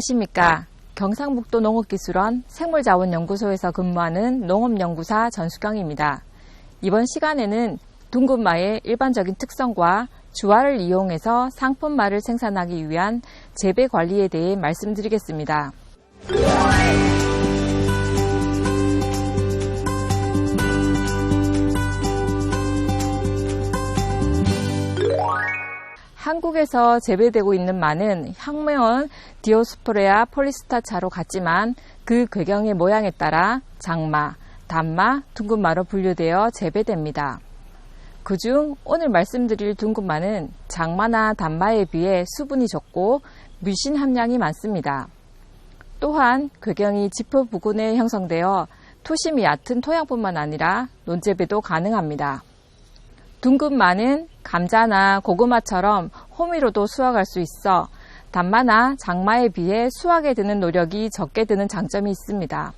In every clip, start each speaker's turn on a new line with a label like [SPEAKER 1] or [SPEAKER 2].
[SPEAKER 1] 안녕하십니까. 경상북도 농업기술원 생물자원연구소에서 근무하는 농업연구사 전수경입니다. 이번 시간에는 둥근마의 일반적인 특성과 주화를 이용해서 상품마를 생산하기 위한 재배 관리에 대해 말씀드리겠습니다. 한국에서 재배되고 있는 마는 향명은 디오스포레아 폴리스타차로 같지만 그 괴경의 모양에 따라 장마, 단마, 둥근마로 분류되어 재배됩니다. 그중 오늘 말씀드릴 둥근마는 장마나 단마에 비해 수분이 적고 뮤신 함량이 많습니다. 또한 괴경이 지표 부근에 형성되어 토심이 얕은 토양뿐만 아니라 논재배도 가능합니다. 둥근 마는 감자나 고구마처럼 호미로도 수확할 수 있어 단마나 장마에 비해 수확에 드는 노력이 적게 드는 장점이 있습니다.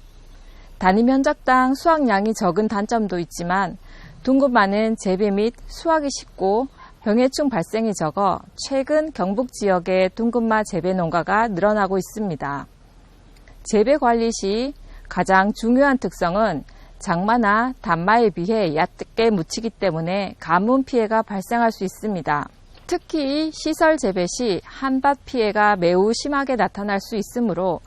[SPEAKER 1] 단위 면적당 수확량이 적은 단점도 있지만 둥근마는 재배 및 수확이 쉽고 병해충 발생이 적어 최근 경북 지역의 둥근마 재배 농가가 늘어나고 있습니다. 재배 관리 시 가장 중요한 특성은 장마나 단마에 비해 얕게 묻히기 때문에 가뭄 피해가 발생할 수 있습니다. 특히 시설 재배 시 한밭 피해가 매우 심하게 나타날 수 있으므로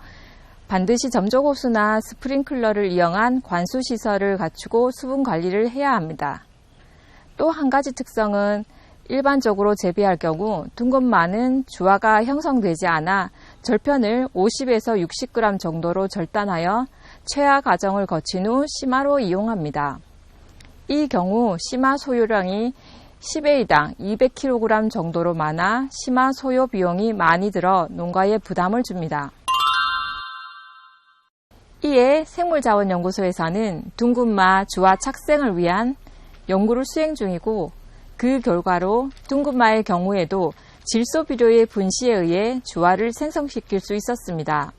[SPEAKER 1] 반드시 점조호수나 스프링클러를 이용한 관수 시설을 갖추고 수분 관리를 해야 합니다. 또 한 가지 특성은 일반적으로 재배할 경우 둥근마는 주화가 형성되지 않아 절편을 50에서 60g 정도로 절단하여 최하 과정을 거친 후 심화로 이용합니다. 이 경우 심화 소요량이 10A당 200kg 정도로 많아 심화 소요 비용이 많이 들어 농가에 부담을 줍니다. 이에 생물자원연구소에서는 둥근마 주화 착생을 위한 연구를 수행 중이고 그 결과로 둥근마의 경우에도 질소 비료의 분시에 의해 주화를 생성시킬 수 있었습니다.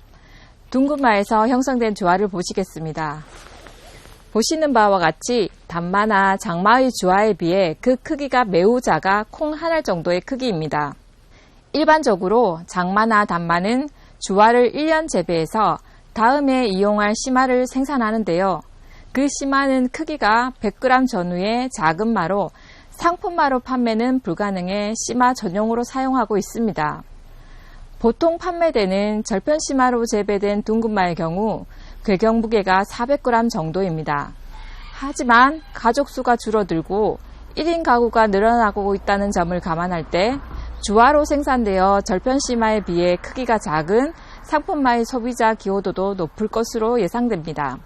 [SPEAKER 1] 둥근마에서 형성된 주화를 보시겠습니다. 보시는 바와 같이 단마나 장마의 주화에 비해 그 크기가 매우 작아 콩 한 알 정도의 크기입니다. 일반적으로 장마나 단마는 주화를 1년 재배해서 다음에 이용할 심화를 생산하는데요. 그 심화는 크기가 100g 전후의 작은 마로 상품마로 판매는 불가능해 심화 전용으로 사용하고 있습니다. 보통 판매되는 절편 심화로 재배된 둥근마의 경우 괴경 무게가 400g 정도입니다. 하지만 가족 수가 줄어들고 1인 가구가 늘어나고 있다는 점을 감안할 때 주화로 생산되어 절편 심화에 비해 크기가 작은 상품마의 소비자 기호도도 높을 것으로 예상됩니다.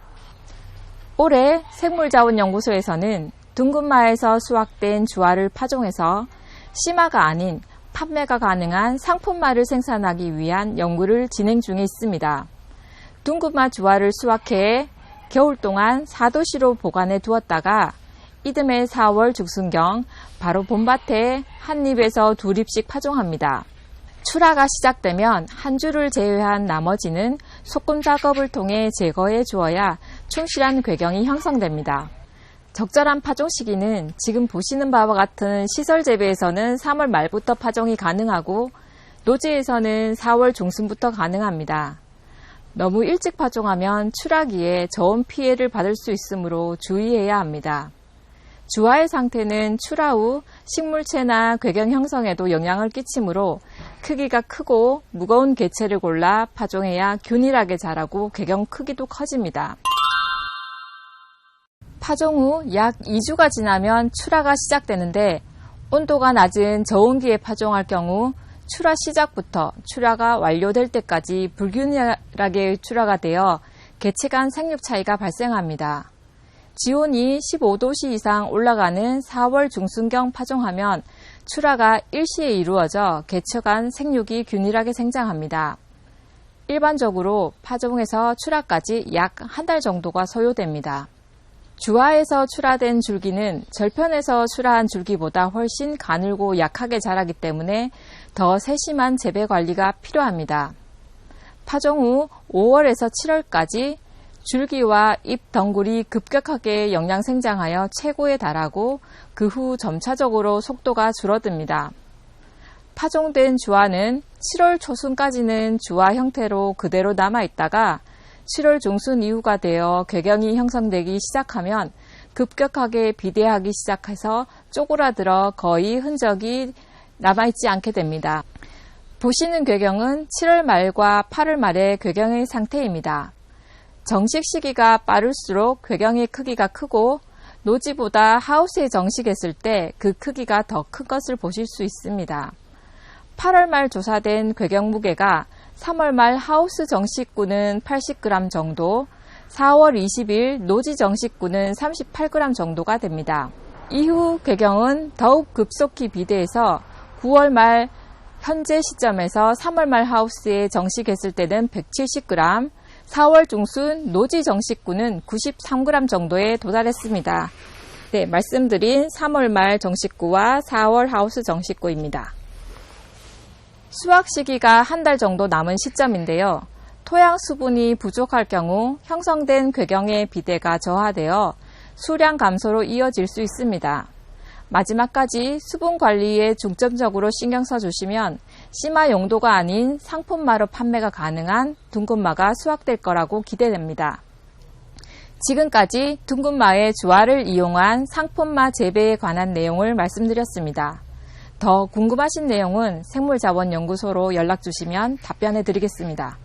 [SPEAKER 1] 올해 생물자원연구소에서는 둥근마에서 수확된 주화를 파종해서 심화가 아닌 판매가 가능한 상품마를 생산하기 위한 연구를 진행 중에 있습니다. 둥근마 주화를 수확해 겨울 동안 4도시로 보관해 두었다가 이듬해 4월 중순경 바로 봄밭에 한 입에서 두 립씩 파종합니다. 출하가 시작되면 한 줄을 제외한 나머지는 소금 작업을 통해 제거해 주어야 충실한 괴경이 형성됩니다. 적절한 파종 시기는 지금 보시는 바와 같은 시설 재배에서는 3월 말부터 파종이 가능하고 노지에서는 4월 중순부터 가능합니다. 너무 일찍 파종하면 출하기에 저온 피해를 받을 수 있으므로 주의해야 합니다. 주화의 상태는 출하 후 식물체나 괴경 형성에도 영향을 끼치므로 크기가 크고 무거운 개체를 골라 파종해야 균일하게 자라고 괴경 크기도 커집니다. 파종 후 약 2주가 지나면 출하가 시작되는데 온도가 낮은 저온기에 파종할 경우 출하 시작부터 출하가 완료될 때까지 불균일하게 출하가 되어 개체 간 생육 차이가 발생합니다. 지온이 15도씨 이상 올라가는 4월 중순경 파종하면 출하가 일시에 이루어져 개체 간 생육이 균일하게 생장합니다. 일반적으로 파종에서 출하까지 약 한 달 정도가 소요됩니다. 주화에서 출하된 줄기는 절편에서 출하한 줄기보다 훨씬 가늘고 약하게 자라기 때문에 더 세심한 재배 관리가 필요합니다. 파종 후 5월에서 7월까지 줄기와 잎 덩굴이 급격하게 영양 생장하여 최고에 달하고 그 후 점차적으로 속도가 줄어듭니다. 파종된 주화는 7월 초순까지는 주화 형태로 그대로 남아 있다가 7월 중순 이후가 되어 궤경이 형성되기 시작하면 급격하게 비대하기 시작해서 쪼그라들어 거의 흔적이 남아있지 않게 됩니다. 보시는 궤경은 7월 말과 8월 말의 궤경의 상태입니다. 정식 시기가 빠를수록 궤경의 크기가 크고 노지보다 하우스에 정식했을 때 그 크기가 더 큰 것을 보실 수 있습니다. 8월 말 조사된 궤경 무게가 3월 말 하우스 정식구는 80g 정도, 4월 20일 노지 정식구는 38g 정도가 됩니다. 이후 궤경은 더욱 급속히 비대해서 9월 말 현재 시점에서 3월 말 하우스에 정식했을 때는 170g, 4월 중순 노지 정식구는 93g 정도에 도달했습니다. 네, 말씀드린 3월 말 정식구와 4월 하우스 정식구입니다. 수확 시기가 한 달 정도 남은 시점인데요. 토양 수분이 부족할 경우 형성된 궤경의 비대가 저하되어 수량 감소로 이어질 수 있습니다. 마지막까지 수분 관리에 중점적으로 신경 써주시면 씨마 용도가 아닌 상품마로 판매가 가능한 둥근마가 수확될 거라고 기대됩니다. 지금까지 둥근마의 주화를 이용한 상품마 재배에 관한 내용을 말씀드렸습니다. 더 궁금하신 내용은 생물자원연구소로 연락 주시면 답변해 드리겠습니다.